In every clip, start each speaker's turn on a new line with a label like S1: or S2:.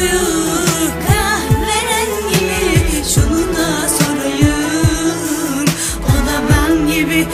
S1: sorayım kahverengi Şunu da O da ben gibi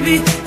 S1: baby.